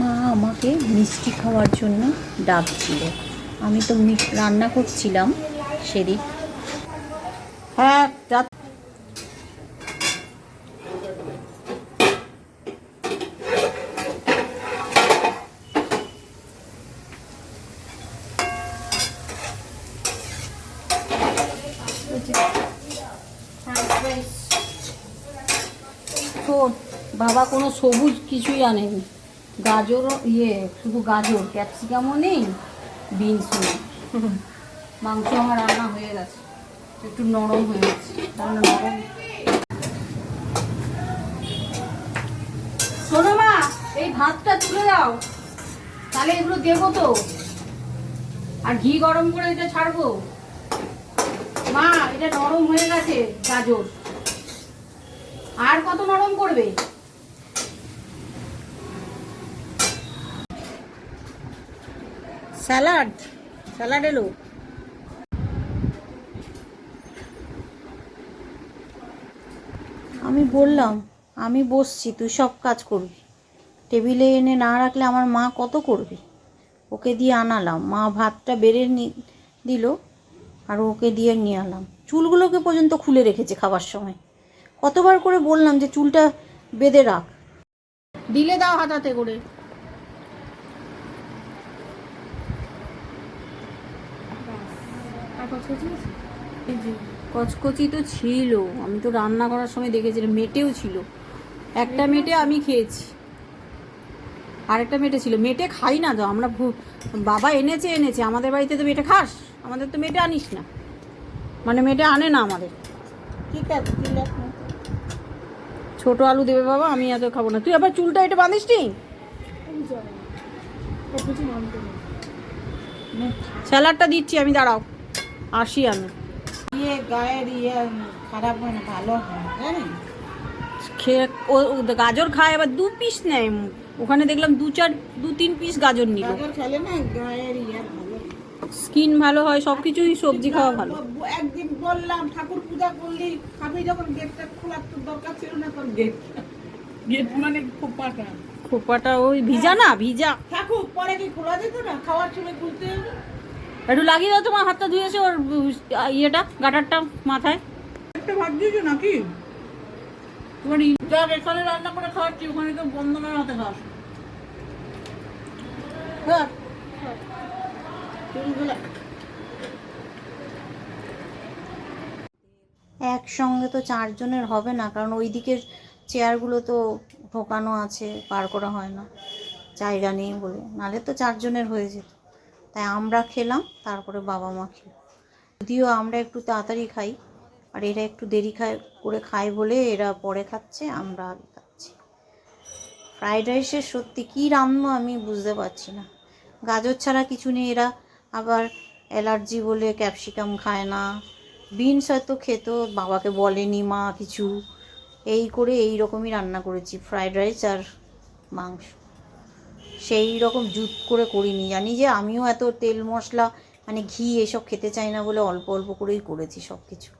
মা আমাকে মিষ্টি খাওয়ার জন্য ডাকছিল। আমি তো রান্না করছিলাম সেদিন। হ্যাঁ বাবা কোনো সবুজ কিছুই আনেনি। গাজর ইয়ে শুধু গাজর, ক্যাপসিকামও নেই, বিনসও নেই। মাংস আমার রান্না হয়ে গেছে। একটু নরম হয়ে গেছে। নরম। শোনো মা, এই ভাতটা তুলে দাও। তাহলে এগুলো দেবো তো। আর ঘি গরম করে এটা ছাড়বো। মা, এটা নরম হয়ে গেছে, গাজর। আর কত নরম করবে? স্যালাড স্যালাড এলো আমি বললাম, আমি বসছি, তুই সব কাজ করবি। টেবিলে এনে না রাখলে আমার মা কত করবে? ওকে দিয়ে আনালাম। মা ভাতটা বেড়ে দিল আর ওকে দিয়ে নিয়ে আলাম চুলগুলোকে পর্যন্ত খুলে রেখেছে খাবার সময়। কতবার করে বললাম যে চুলটা বেঁধে রাখ। দিলে দাও হাতাতে করে। কচকচি তো ছিল। আমি তো রান্না করার সময় দেখেছিলাম মেটেও ছিল। একটা মেটে? আমি খেয়েছি। আরেকটা মেটে ছিল। মেটে খাই না তো আমরা বাবা এনেছে এনেছে। আমাদের বাড়িতে তো মেটে খাস? আমাদের তো মেটে আনিস না। মানে মেটে আনে না আমাদের। ঠিক আছে ছোট আলু দেবে বাবা আমি এত খাব না। তুই আবার চুলটা এটা বাঁধিস নি? স্যালাডটা দিচ্ছি আমি দাঁড়াও। আসি আমি। ইয়ে গায়ের ইয়ে খারাপ হয় না ভালো হয় জানেন খেয়ে ও ও গাজর খায় আবার দু পিস নেয় ওখানে দেখলাম দু চার দু তিন পিস গাজর নিল। খেলে না গায়ের ইয়ে ভালো স্কিন ভালো হয় সব কিছুই সবজি খাওয়া ভালো একদিন বললাম ঠাকুর পূজা করলি খাবি যখন গেটটা খোলার তো দরকার ছিল না তোর গেট গেট মানে খোপাটা? খোপাটা ওই ভিজা না ভিজা। ঠাকুর পরে কি খোলা যেত না? খাওয়ার সময় খুলতে একটু লাগিয়ে দাও তোমার হাতটা ধুয়েছে ওর ইয়েটা গাটারটা মাথায়। একটা ভাত দিয়েছ নাকি? তোমার যা এখানে রান্না করে খাওয়াচ্ছি ওখানে তো বন্ধনের হাতে খাস হ্যাঁ। একসঙ্গে তো চারজনের হবে না কারণ ওই দিকের চেয়ারগুলো তো ঢোকানো আছে পার করা হয় না। জায়গা নেই বলে। নালে তো চারজনের হয়ে যেত। তাই আমরা খেলাম, তারপরে বাবা মা খেলো। যদিও আমরা একটু তাড়াতাড়ি খাই, আর এরা একটু দেরি খায়, করে খায় বলে এরা পরে খাচ্ছে, আমরা আগে খাচ্ছি। ফ্রাইড রাইসের সত্যি কী রান্না আমি বুঝতে পারছি না। গাজর ছাড়া কিছু নেই, এরা আবার অ্যালার্জি বলে ক্যাপসিকাম খায় না। বিনস হয়তো খেত, বাবাকে বলেনি মা কিছু। এই করে এই রকমই রান্না করেছি, ফ্রাইড রাইস আর মাংস। সেই রকম জুত করে করিনি। জানি যে আমিও এত তেল মশলা মানে ঘি এসব খেতে চাই না বলে অল্প অল্প করেই করেছি সব কিছু